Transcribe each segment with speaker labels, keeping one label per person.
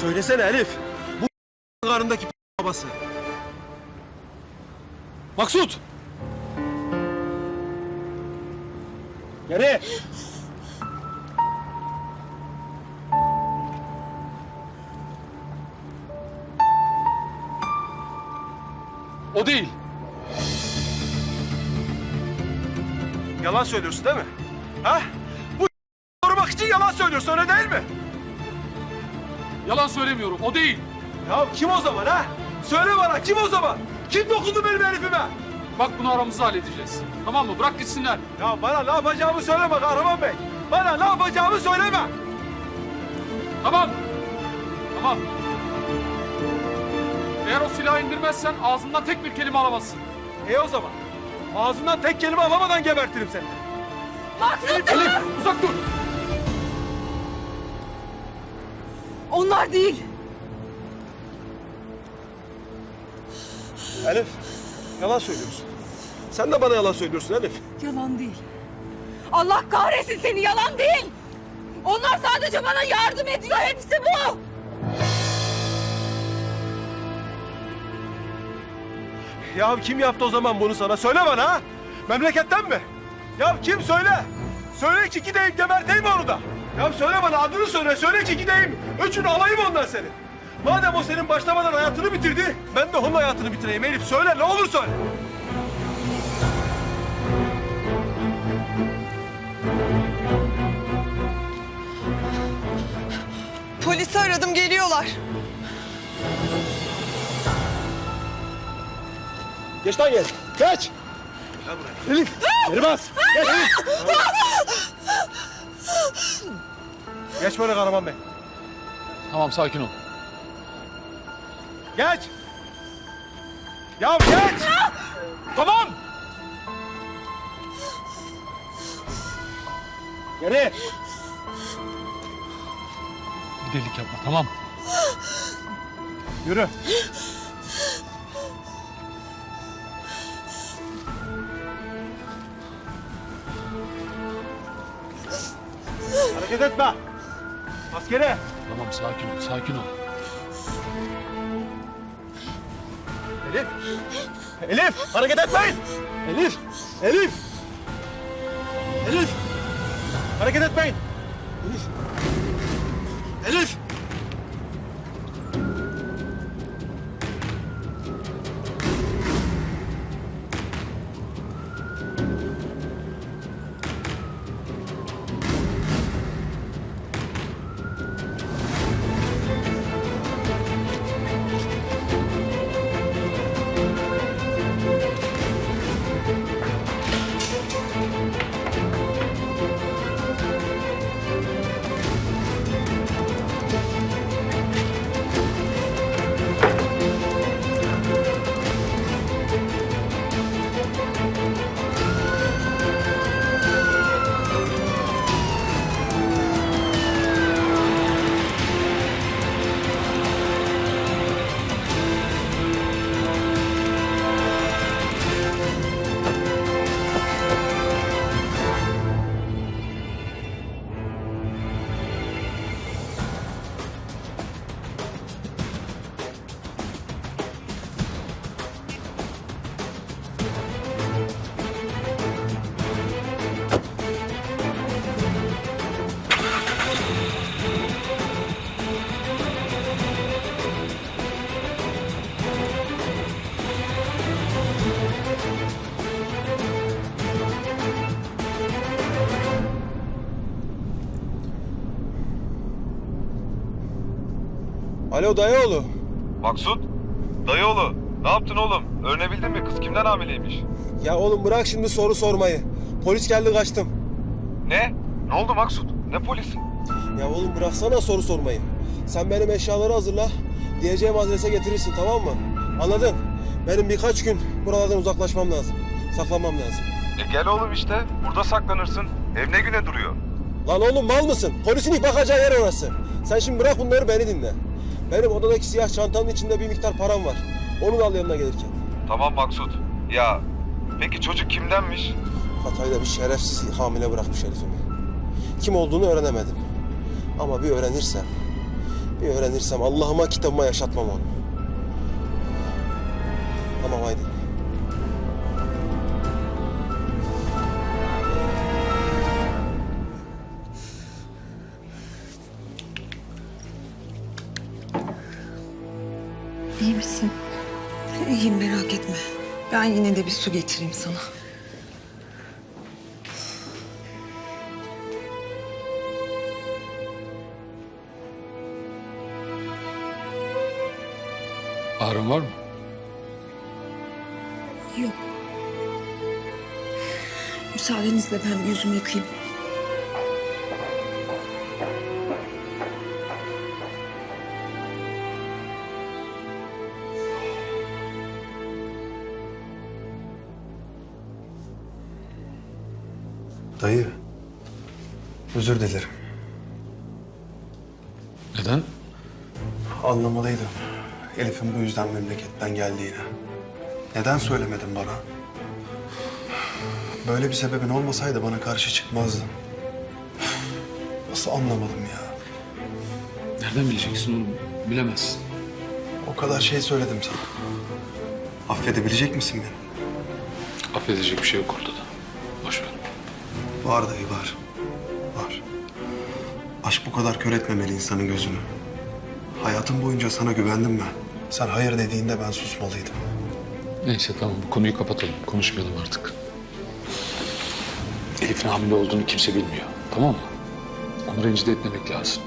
Speaker 1: Söylesene Elif. Bu karındaki babası.
Speaker 2: Maksut!
Speaker 1: Geri.
Speaker 2: O değil.
Speaker 1: Yalan söylüyorsun değil mi? Ha? Bu korumak için yalan söylüyorsun öyle değil mi?
Speaker 2: Yalan söylemiyorum. O değil.
Speaker 1: Ya kim o zaman ha? Söyle bana kim o zaman? Kim dokundu benim Elif'ime?
Speaker 2: Bak bunu aramızda halledeceğiz. Tamam mı? Bırak gitsinler.
Speaker 1: Ya bana ne yapacağımı söyleme Kahraman Bey. Bana ne yapacağımı söyleme.
Speaker 2: Tamam. Tamam. Eğer o silahı indirmezsen ağzından tek bir kelime alamazsın.
Speaker 1: E o zaman. Ağzından tek kelime alamadan gebertirim seni.
Speaker 2: Elif uzak dur.
Speaker 3: Onlar değil.
Speaker 1: Elif, yalan söylüyorsun. Sen de bana yalan söylüyorsun Elif.
Speaker 3: Yalan değil. Allah kahretsin seni yalan değil. Onlar sadece bana yardım ediyor. Hepsi bu.
Speaker 1: Ya kim yaptı o zaman bunu sana? Söyle bana ha? Memleketten mi? Ya kim söyle? Söyle ki gideyim geberteyim onu da. Ya söyle bana adını söyle. Söyle ki gideyim. Öcünü alayım ondan seni. Madem o senin başlamadan hayatını bitirdi, ben de onun hayatını bitireyim Elif. Söyle ne olur söyle.
Speaker 4: Polisi aradım geliyorlar.
Speaker 1: Geç lan geç. Geç. Elif. Geri bas. Geç Elif. Geç böyle Kahraman Bey.
Speaker 2: Tamam sakin ol.
Speaker 1: Geç. Ya geç.
Speaker 2: Tamam.
Speaker 1: Geri.
Speaker 2: Bir delilik yapma tamam.
Speaker 1: Yürü. Hareket etme. Askere.
Speaker 2: Tamam sakin ol sakin ol.
Speaker 1: Elif. Elif hareket etmeyin. Elif. Elif. Elif. Hareket etmeyin. Elif. Elif. Alo dayıoğlu.
Speaker 5: Maksut? Dayıoğlu ne yaptın oğlum? Öğrenebildin mi kız kimden hamileymiş?
Speaker 1: Ya oğlum bırak şimdi soru sormayı. Polis geldi kaçtım.
Speaker 5: Ne? Ne oldu Maksut? Ne polisi?
Speaker 1: Ya oğlum bıraksana soru sormayı. Sen benim eşyaları hazırla. Diyeceğim adrese getirirsin tamam mı? Anladın? Benim birkaç gün buralardan uzaklaşmam lazım. Saklanmam lazım.
Speaker 5: E gel oğlum işte. Burada saklanırsın. Ev ne güne duruyor?
Speaker 1: Lan oğlum mal mısın? Polisin ilk bakacağı yer orası. Sen şimdi bırak bunları beni dinle. Benim odadaki siyah çantanın içinde bir miktar param var. Onu da al yanına gelirken.
Speaker 5: Tamam Maksut. Ya peki çocuk kimdenmiş?
Speaker 1: Hatay'da bir şerefsiz hamile bırakmış herifimi. Kim olduğunu öğrenemedim. Ama bir öğrenirsem Bir öğrenirsem Allah'ıma kitabıma yaşatmam onu. Tamam haydi.
Speaker 4: İyi misin? İyiyim merak etme. Ben yine de bir su getireyim sana.
Speaker 2: Ağrın var mı?
Speaker 4: Yok. Müsaadenizle ben bir yüzümü yıkayayım.
Speaker 6: Özür dilerim.
Speaker 2: Neden?
Speaker 6: Anlamalıydım. Elif'in bu yüzden memleketten geldiğini. Neden söylemedin bana? Böyle bir sebebin olmasaydı bana karşı çıkmazdın. Nasıl anlamadım ya?
Speaker 2: Nereden bileceksin oğlum? Bilemezsin.
Speaker 6: O kadar şey söyledim sana. Affedebilecek misin beni?
Speaker 2: Affedecek bir şey yok ortada. Boş ver.
Speaker 6: Var dayı var. Aşk bu kadar kör etmemeli insanın gözünü. Hayatım boyunca sana güvendim ben. Sen hayır dediğinde ben susmalıydım.
Speaker 2: Neyse tamam bu konuyu kapatalım. Konuşmayalım artık. Elif'in hamile olduğunu kimse bilmiyor. Tamam mı? Onu rencide etmemek lazım.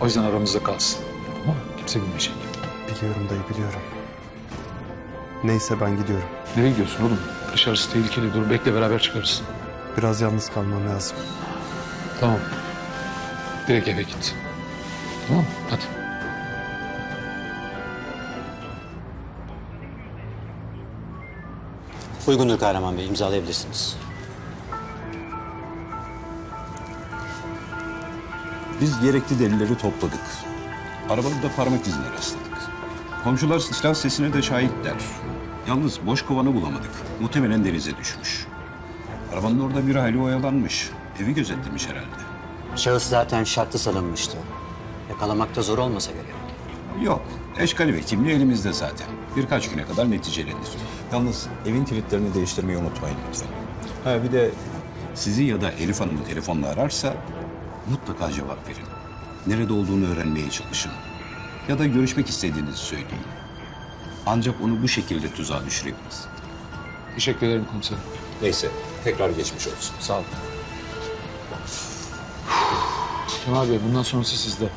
Speaker 2: O yüzden aramızda kalsın. Tamam mı? Kimse bilmeyecek.
Speaker 6: Biliyorum dayı biliyorum. Neyse ben gidiyorum.
Speaker 2: Nereye gidiyorsun oğlum? Dışarısı tehlikeli. Dur bekle beraber çıkarız.
Speaker 6: Biraz yalnız kalmam lazım.
Speaker 2: Tamam. Direkt eve git. Tamam mı? Hadi.
Speaker 7: Uygundur Kahraman Bey, imzalayabilirsiniz.
Speaker 8: Biz gerekli delilleri topladık. Arabalıkta parmak izine rastladık. Komşular silah sesine de şahitler. Yalnız boş kovanı bulamadık. Muhtemelen denize düşmüş. Arabanın orada bir hayli oyalanmış. Evi gözetlemiş herhalde.
Speaker 7: Şahıs zaten şartlı salınmıştı. Yakalamakta zor olmasa gerek.
Speaker 8: Yok. Eşkali ve kimliği elimizde zaten. Birkaç güne kadar neticelenir. Yalnız evin kilitlerini değiştirmeyi unutmayın lütfen. Ha bir de sizi ya da Elif Hanım'ı telefonla ararsa mutlaka cevap verin. Nerede olduğunu öğrenmeye çalışın. Ya da görüşmek istediğinizi söyleyin. Ancak onu bu şekilde tuzağa düşürebiliriz.
Speaker 2: Teşekkür ederim komiserim.
Speaker 8: Neyse, tekrar geçmiş olsun.
Speaker 2: Sağ ol. Kemal Bey bundan sonrası sizde.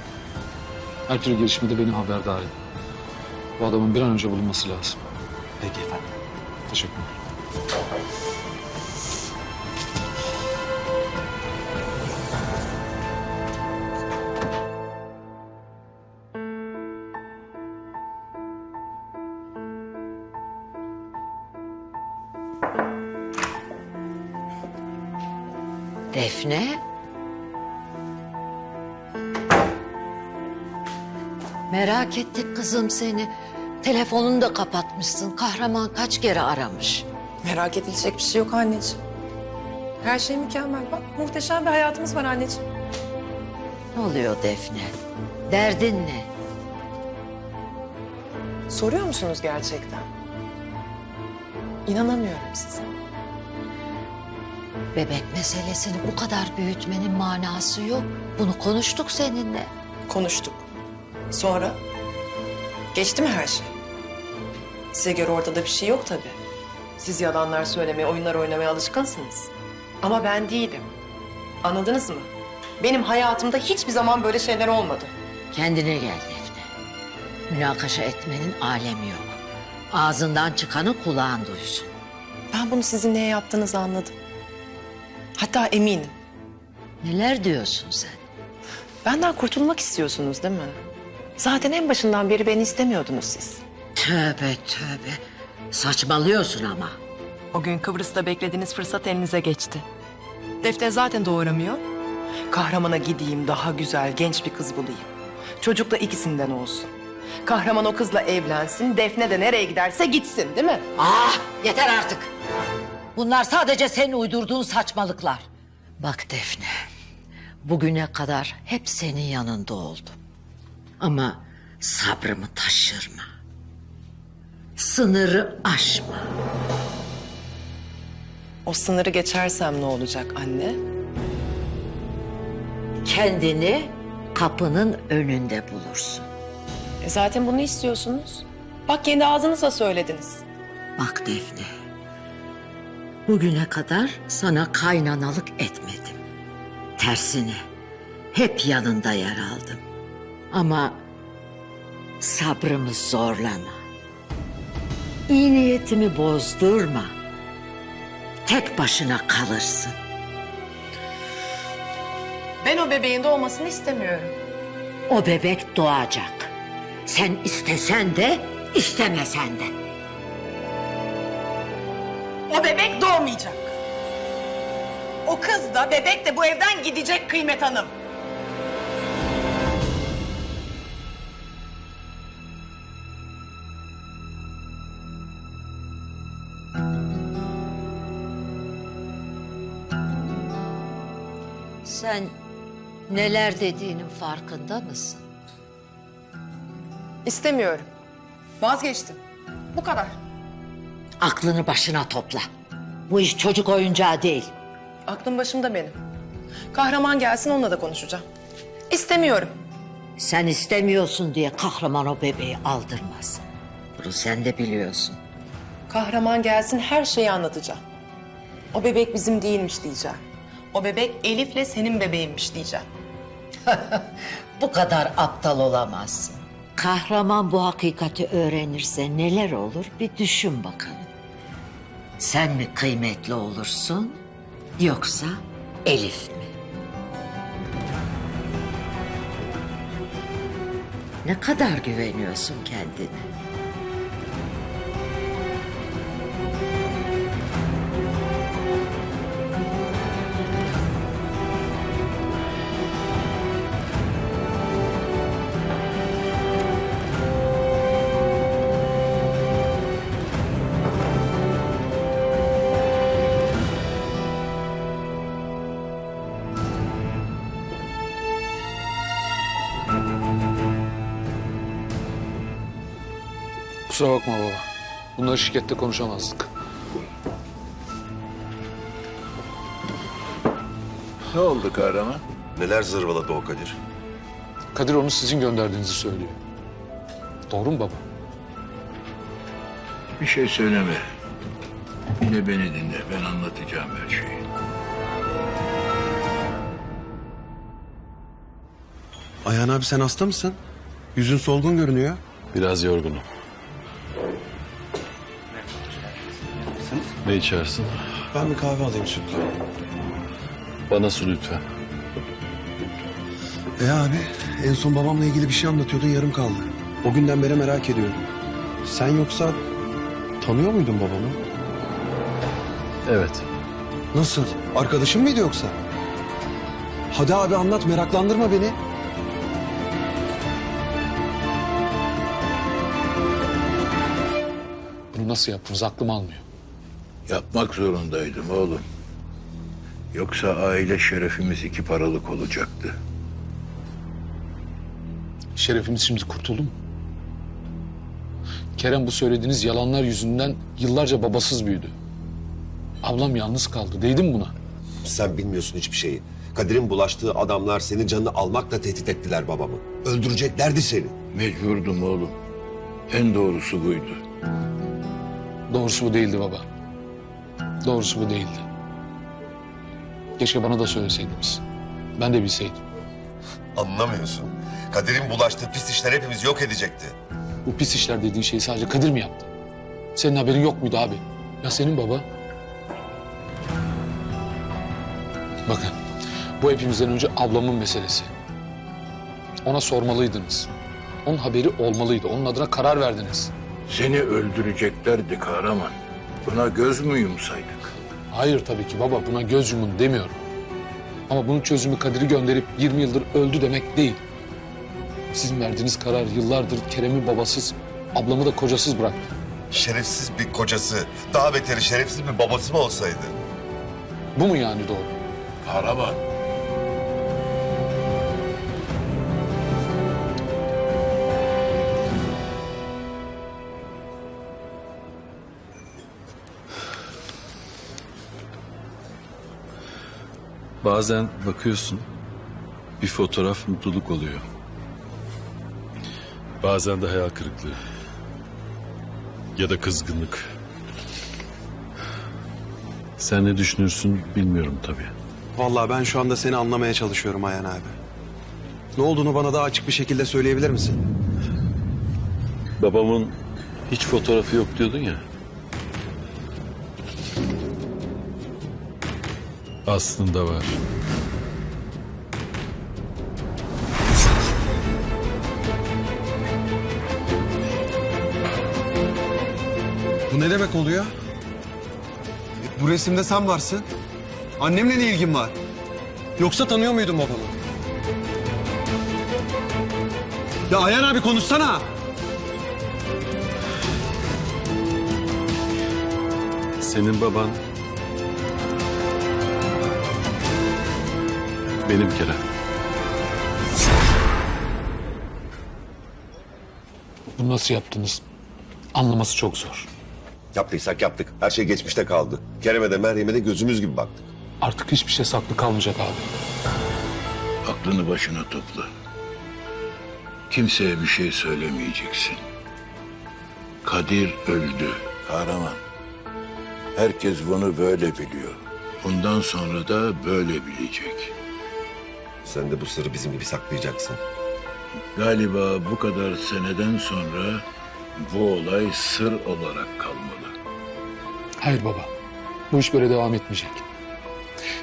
Speaker 2: Her türlü gelişmede beni haberdar edin. Bu adamın bir an önce bulunması lazım.
Speaker 7: Peki efendim.
Speaker 2: Teşekkürler.
Speaker 9: Merak ettik kızım seni. Telefonunu da kapatmışsın. Kahraman kaç kere aramış.
Speaker 4: Merak edilecek bir şey yok anneciğim. Her şey mükemmel. Bak muhteşem bir hayatımız var anneciğim.
Speaker 9: Ne oluyor Defne? Derdin ne?
Speaker 4: Soruyor musunuz gerçekten? İnanamıyorum size.
Speaker 9: Bebek meselesini bu kadar büyütmenin manası yok. Bunu konuştuk seninle.
Speaker 4: Konuştuk. Sonra? Geçti mi her şey? Size göre ortada bir şey yok tabii. Siz yalanlar söylemeye, oyunlar oynamaya alışkınsınız. Ama ben değilim. Anladınız mı? Benim hayatımda hiçbir zaman böyle şeyler olmadı.
Speaker 9: Kendine gel Defne. Münakaşa etmenin alemi yok. Ağzından çıkanı kulağın duysun.
Speaker 4: Ben bunu sizin neye yaptığınızı anladım. Hatta eminim.
Speaker 9: Neler diyorsun sen?
Speaker 4: Benden kurtulmak istiyorsunuz değil mi? Zaten en başından beri beni istemiyordunuz siz.
Speaker 9: Tövbe tövbe. Saçmalıyorsun ama.
Speaker 4: O gün Kıbrıs'ta beklediğiniz fırsat elinize geçti. Defne zaten doğuramıyor. Kahramana gideyim, daha güzel, genç bir kız bulayım. Çocuk da ikisinden olsun. Kahraman o kızla evlensin, Defne de nereye giderse gitsin değil mi?
Speaker 9: Ah yeter artık. Bunlar sadece senin uydurduğun saçmalıklar. Bak Defne, bugüne kadar hep senin yanında oldum. Ama sabrımı taşırma. Sınırı aşma.
Speaker 4: O sınırı geçersem ne olacak anne?
Speaker 9: Kendini kapının önünde bulursun.
Speaker 4: E zaten bunu istiyorsunuz. Bak kendi ağzınızla söylediniz.
Speaker 9: Bak Defne. Bugüne kadar sana kaynanalık etmedim. Tersine hep yanında yer aldım. Ama sabrımı zorlama. İyi niyetimi bozdurma. Tek başına kalırsın.
Speaker 4: Ben o bebeğin doğmasını istemiyorum.
Speaker 9: O bebek doğacak. Sen istesen de istemesen de.
Speaker 10: O bebek doğmayacak. O kız da bebek de bu evden gidecek Kıymet Hanım.
Speaker 9: Neler dediğinin farkında mısın?
Speaker 4: İstemiyorum. Vazgeçtim. Bu kadar.
Speaker 9: Aklını başına topla. Bu iş çocuk oyuncağı değil.
Speaker 4: Aklım başımda benim. Kahraman gelsin onunla da konuşacağım. İstemiyorum.
Speaker 9: Sen istemiyorsun diye kahraman o bebeği aldırmaz. Bunu sen de biliyorsun.
Speaker 4: Kahraman gelsin her şeyi anlatacağım. O bebek bizim değilmiş diyeceğim. O bebek Elif'le senin bebeğinmiş diyeceğim.
Speaker 9: Bu kadar aptal olamazsın. Kahraman bu hakikati öğrenirse neler olur bir düşün bakalım. Sen mi kıymetli olursun yoksa Elif mi? Ne kadar güveniyorsun kendine?
Speaker 2: Kusura bakma baba. Bunları şirkette konuşamazdık.
Speaker 11: Ne oldu kahraman?
Speaker 5: Neler zırvaladı o Kadir?
Speaker 2: Kadir onu sizin gönderdiğinizi söylüyor. Doğru mu baba?
Speaker 11: Bir şey söyleme. Yine beni dinle. Ben anlatacağım her şeyi.
Speaker 6: Ayhan abi sen hasta mısın? Yüzün solgun görünüyor.
Speaker 11: Biraz yorgunum. Ne içersin?
Speaker 6: Ben bir kahve alayım sütlü.
Speaker 11: Bana su lütfen.
Speaker 6: E abi en son babamla ilgili bir şey anlatıyordun yarım kaldı. O günden beri merak ediyorum. Sen yoksa tanıyor muydun babamı?
Speaker 11: Evet.
Speaker 6: Nasıl? Arkadaşın mıydı yoksa? Hadi abi anlat meraklandırma beni.
Speaker 2: Bunu nasıl yaptınız aklım almıyor.
Speaker 11: Yapmak zorundaydım oğlum. Yoksa aile şerefimiz iki paralık olacaktı.
Speaker 2: Şerefimiz şimdi kurtuldu mu? Kerem bu söylediğiniz yalanlar yüzünden yıllarca babasız büyüdü. Ablam yalnız kaldı. Değdim buna.
Speaker 5: Sen bilmiyorsun hiçbir şeyi. Kadir'in bulaştığı adamlar senin canını almakla tehdit ettiler babamı. Öldüreceklerdi seni.
Speaker 11: Mecburdum oğlum. En doğrusu buydu.
Speaker 2: Doğrusu bu değildi baba. Doğrusu bu değildi. Keşke bana da söyleseydiniz. Ben de bilseydim.
Speaker 5: Anlamıyorsun. Kadir'in bulaştığı pis işler hepimizi yok edecekti.
Speaker 2: Bu pis işler dediğin şeyi sadece Kadir mi yaptı? Senin haberin yok muydu abi? Ya senin baba? Bakın, bu hepimizden önce ablamın meselesi. Ona sormalıydınız. Onun haberi olmalıydı. Onun adına karar verdiniz.
Speaker 11: Seni öldüreceklerdi kahraman. Buna göz mü yumsaydık?
Speaker 2: Hayır tabii ki baba buna göz yumun demiyorum. Ama bunun çözümü Kadir'i gönderip 20 yıldır öldü demek değil. Sizin verdiğiniz karar yıllardır Kerem'i babasız, ablamı da kocasız bıraktı.
Speaker 5: Şerefsiz bir kocası, daha beteri şerefsiz bir babası mı olsaydı?
Speaker 2: Bu mu yani doğru?
Speaker 11: Kahraman.
Speaker 12: Bazen bakıyorsun bir fotoğraf mutluluk oluyor. Bazen de hayal kırıklığı. Ya da kızgınlık. Sen ne düşünürsün bilmiyorum tabii.
Speaker 6: Vallahi ben şu anda seni anlamaya çalışıyorum Ayhan abi. Ne olduğunu bana daha açık bir şekilde söyleyebilir misin?
Speaker 12: Babamın hiç fotoğrafı yok diyordun ya. Aslında var.
Speaker 6: Bu ne demek oluyor? Bu resimde sen varsın. Annemle ne ilgin var? Yoksa tanıyor muydun babamı? Ya Ayhan abi konuşsana.
Speaker 12: Senin baban benim Kerem.
Speaker 2: Bunu nasıl yaptınız? Anlaması çok zor.
Speaker 5: Yaptıysak yaptık. Her şey geçmişte kaldı. Kerem'e de Meryem'e de gözümüz gibi baktık.
Speaker 2: Artık hiçbir şey saklı kalmayacak abi.
Speaker 11: Aklını başına topla. Kimseye bir şey söylemeyeceksin. Kadir öldü. Kahraman. Herkes bunu böyle biliyor. Bundan sonra da böyle bilecek.
Speaker 5: Sen de bu sırrı bizim gibi saklayacaksın.
Speaker 11: Galiba bu kadar seneden sonra bu olay sır olarak kalmalı.
Speaker 2: Hayır baba. Bu iş böyle devam etmeyecek.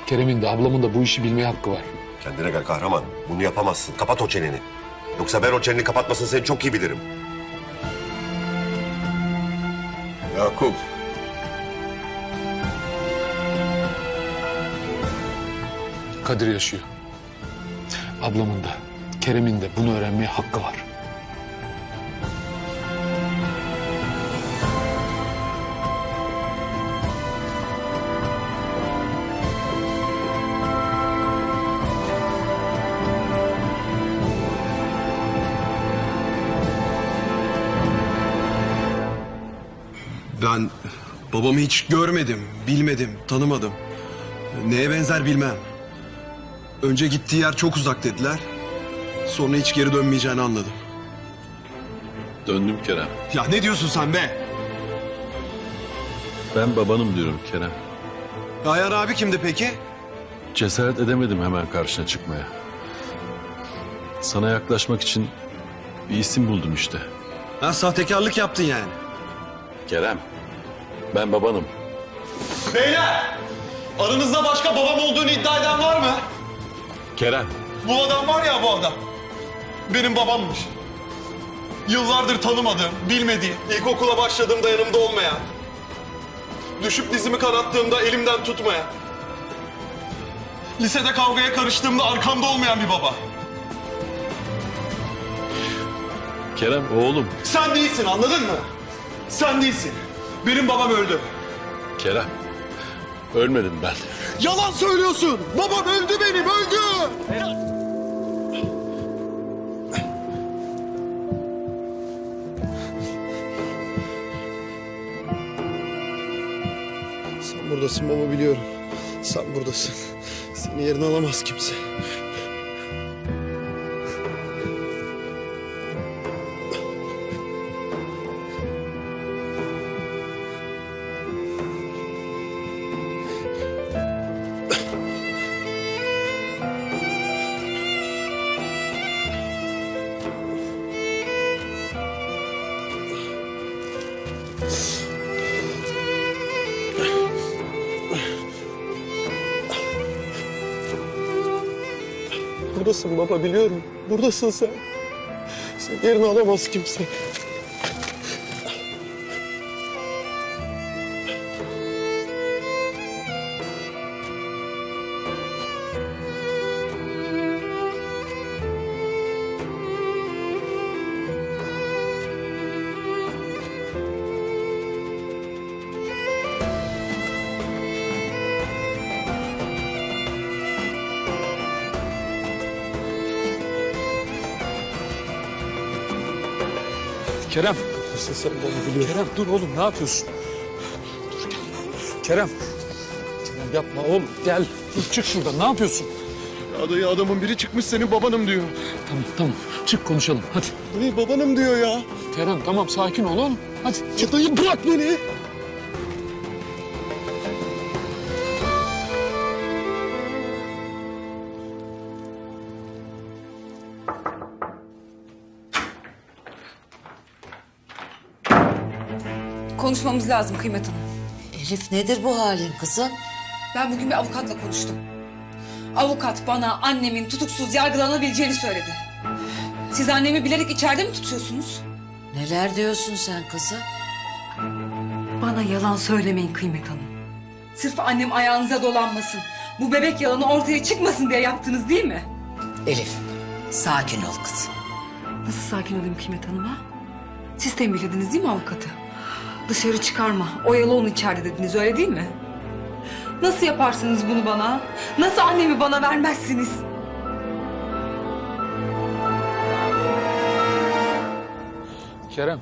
Speaker 2: Kerem'in de ablamın da bu işi bilmeye hakkı var.
Speaker 5: Kendine gel kahraman. Bunu yapamazsın. Kapat o çeneni. Yoksa ben o çeneni kapatmasını seni çok iyi bilirim.
Speaker 11: Yakup.
Speaker 2: Kadir yaşıyor. Ablamın da, Kerem'in de bunu öğrenmeye hakkı var.
Speaker 6: Ben babamı hiç görmedim, bilmedim, tanımadım. Neye benzer bilmem. Önce gittiği yer çok uzak dediler. Sonra hiç geri dönmeyeceğini anladım.
Speaker 12: Döndüm Kerem.
Speaker 6: Ya ne diyorsun sen be?
Speaker 12: Ben babanım diyorum Kerem.
Speaker 6: Ayhan abi kimdi peki?
Speaker 12: Cesaret edemedim hemen karşına çıkmaya. Sana yaklaşmak için bir isim buldum işte.
Speaker 6: Ha sahtekarlık yaptın yani.
Speaker 12: Kerem. Ben babanım.
Speaker 6: Beyler! Aranızda başka babam olduğunu iddia eden var mı?
Speaker 12: Kerem.
Speaker 6: Bu adam var ya bu adam. Benim babammış. Yıllardır tanımadığım, bilmediğim, ilkokula başladığımda yanımda olmayan, düşüp dizimi kanattığımda elimden tutmayan, lisede kavgaya karıştığımda arkamda olmayan bir baba.
Speaker 12: Kerem oğlum.
Speaker 6: Sen değilsin anladın mı? Sen değilsin. Benim babam öldü.
Speaker 12: Kerem. Ölmedim ben.
Speaker 6: Yalan söylüyorsun. Babam öldü benim, öldü. Sen buradasın baba biliyorum. Sen buradasın. Seni yerine alamaz kimse. Buradasın baba biliyorum. Buradasın sen. Seni yerine alamaz kimse.
Speaker 2: Kerem.
Speaker 6: Sen biliyorum.
Speaker 2: Kerem dur oğlum ne yapıyorsun? Dur gel. Kerem. Kerem yapma oğlum gel. Çık şuradan ne yapıyorsun?
Speaker 6: Ya dayı adamın biri çıkmış senin babanım diyor.
Speaker 2: Tamam tamam çık konuşalım hadi.
Speaker 6: Dayı babanım diyor ya.
Speaker 2: Kerem tamam sakin ol oğlum. Hadi
Speaker 6: Ya dayı bırak beni.
Speaker 3: Konuşmamız lazım Kıymet Hanım.
Speaker 9: Elif nedir bu halin kızım?
Speaker 3: Ben bugün bir avukatla konuştum. Avukat bana annemin tutuksuz yargılanabileceğini söyledi. Siz annemi bilerek içeride mi tutuyorsunuz?
Speaker 9: Neler diyorsun sen kızım?
Speaker 3: Bana yalan söylemeyin Kıymet Hanım. Sırf annem ayağınıza dolanmasın. Bu bebek yalanı ortaya çıkmasın diye yaptınız değil mi?
Speaker 9: Elif sakin ol kızım.
Speaker 3: Nasıl sakin olayım Kıymet Hanım ha? Siz tembihlediniz değil mi avukatı? Dışarı çıkarma, oyalı onu içeride dediniz öyle değil mi? Nasıl yaparsınız bunu bana? Nasıl annemi bana vermezsiniz?
Speaker 2: Kerem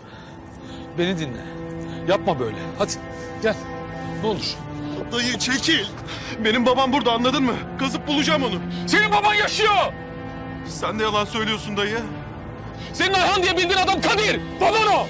Speaker 2: beni dinle. Yapma böyle. Hadi gel. Ne olur.
Speaker 6: Dayı çekil. Benim babam burada anladın mı? Kazıp bulacağım onu.
Speaker 2: Senin baban yaşıyor.
Speaker 6: Sen de yalan söylüyorsun dayı.
Speaker 2: Senin Ayhan diye bildiğin adam Kadir. Baban o.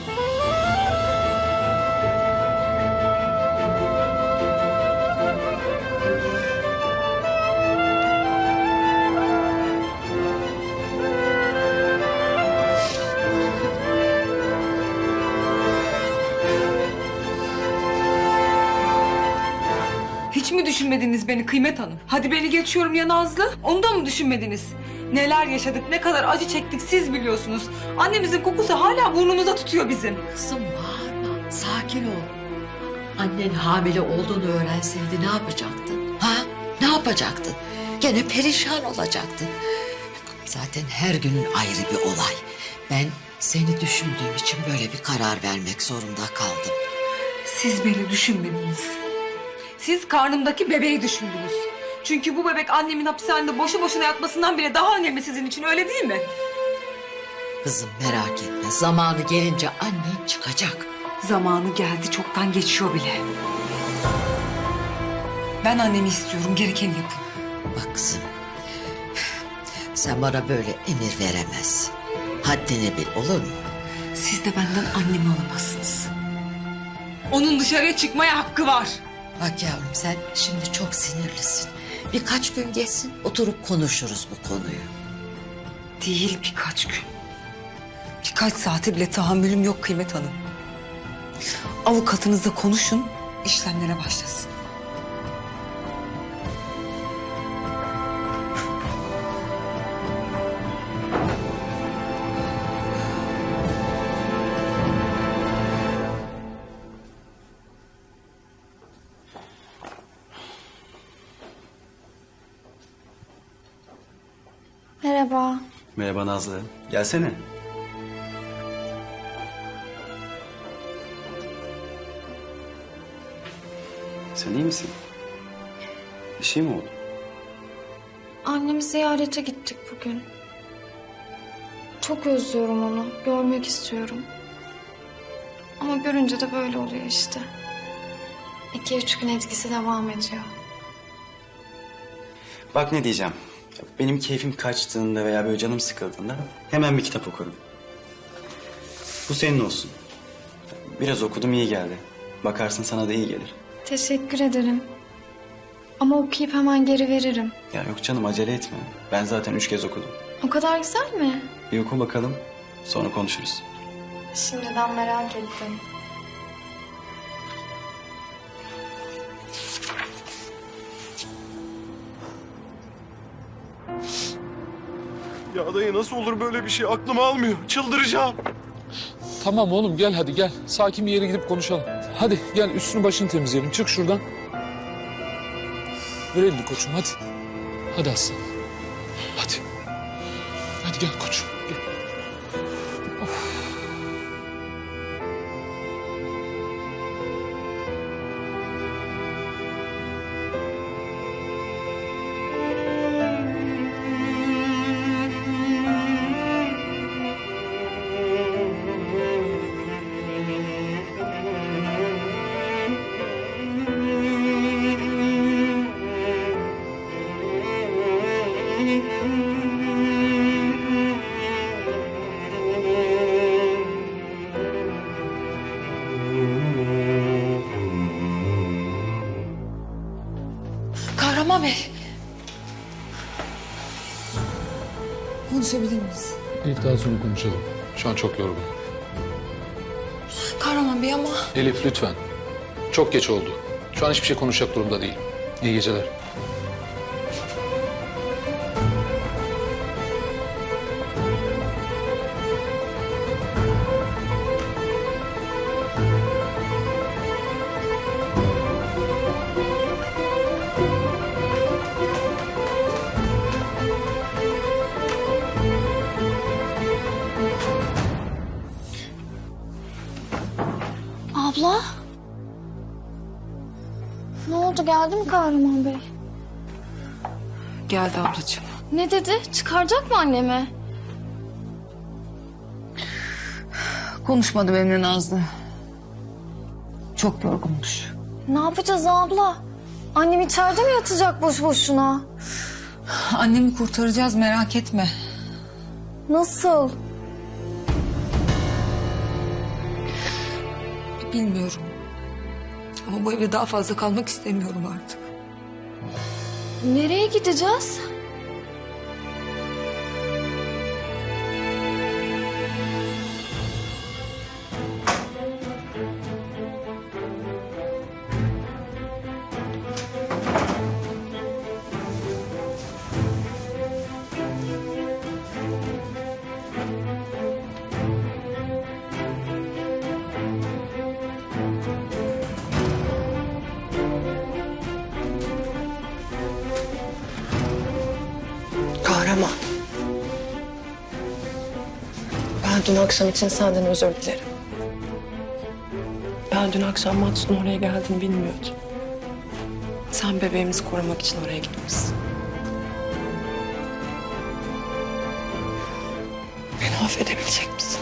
Speaker 3: Hiç mi düşünmediniz beni Kıymet Hanım? Hadi beni geçiyorum ya Nazlı. Onu da mı düşünmediniz? Neler yaşadık, ne kadar acı çektik siz biliyorsunuz. Annemizin kokusu hala burnumuzda tutuyor bizim.
Speaker 9: Kızım bağırma. Sakin ol. Annen hamile olduğunu öğrenseydi ne yapacaktın? Ha? Ne yapacaktın? Gene perişan olacaktın. Zaten her günün ayrı bir olay. Ben seni düşündüğüm için böyle bir karar vermek zorunda kaldım.
Speaker 3: Siz beni düşünmediniz. Siz karnımdaki bebeği düşündünüz. Çünkü bu bebek annemin hapishanede boşu boşuna yatmasından bile daha önemli sizin için öyle değil mi?
Speaker 9: Kızım merak etme. Zamanı gelince annen çıkacak.
Speaker 3: Zamanı geldi çoktan geçiyor bile. Ben annemi istiyorum gerekeni yapın.
Speaker 9: Bak kızım. Sen bana böyle emir veremezsin. Haddini bil olur mu?
Speaker 3: Siz de benden annemi alamazsınız. Onun dışarıya çıkmaya hakkı var.
Speaker 9: Bak yavrum sen şimdi çok sinirlisin. Birkaç gün geçsin oturup konuşuruz bu konuyu.
Speaker 3: Değil birkaç gün. Birkaç saate bile tahammülüm yok Kıymet Hanım. Avukatınızla konuşun, işlemlere başlasın.
Speaker 13: Merhaba
Speaker 14: Nazlı. Gelsene. Sen iyi misin? Bir şey mi oldu?
Speaker 13: Annemi ziyarete gittik bugün. Çok özlüyorum onu. Görmek istiyorum. Ama görünce de böyle oluyor işte. İki üç gün etkisi devam ediyor.
Speaker 14: Bak ne diyeceğim. Benim keyfim kaçtığında veya böyle canım sıkıldığında hemen bir kitap okurum. Bu senin olsun. Biraz okudum iyi geldi. Bakarsın sana da iyi gelir.
Speaker 13: Teşekkür ederim. Ama okuyup hemen geri veririm.
Speaker 14: Ya yok canım acele etme. Ben zaten üç kez okudum.
Speaker 13: O kadar güzel mi?
Speaker 14: Bir oku bakalım. Sonra konuşuruz.
Speaker 13: Şimdiden merak ettim.
Speaker 6: Ya dayı nasıl olur böyle bir şey? Aklım almıyor. Çıldıracağım.
Speaker 2: Tamam oğlum gel hadi gel. Sakin bir yere gidip konuşalım. Hadi gel üstünü başını temizleyelim. Çık şuradan. Ver elini koçum hadi. Hadi aslan. Hadi. Hadi gel koçum. Rahman Bey.
Speaker 3: Konuşabilir miyiz?
Speaker 2: İlk daha sonra konuşalım. Şu an çok yorgun.
Speaker 3: Kahraman Bey ama...
Speaker 2: Elif lütfen. Çok geç oldu. Şu an hiçbir şey konuşacak durumda değil. İyi geceler.
Speaker 13: Kahraman Bey?
Speaker 3: Geldi ablacığım.
Speaker 13: Ne dedi? Çıkaracak mı annemi?
Speaker 3: Konuşmadı benimle Nazlı. Çok yorgunmuş.
Speaker 13: Ne yapacağız abla? Annem içeride mi yatacak boş boşuna?
Speaker 3: Annemi kurtaracağız merak etme.
Speaker 13: Nasıl?
Speaker 3: Bilmiyorum. Ama bu evde daha fazla kalmak istemiyorum artık.
Speaker 13: Nereye gideceğiz?
Speaker 4: Kahraman. Ben dün akşam için senden özür dilerim. Ben dün akşam Maksud'un oraya geldiğini bilmiyordum. Sen bebeğimizi korumak için oraya gitmişsin. Beni affedebilecek misin?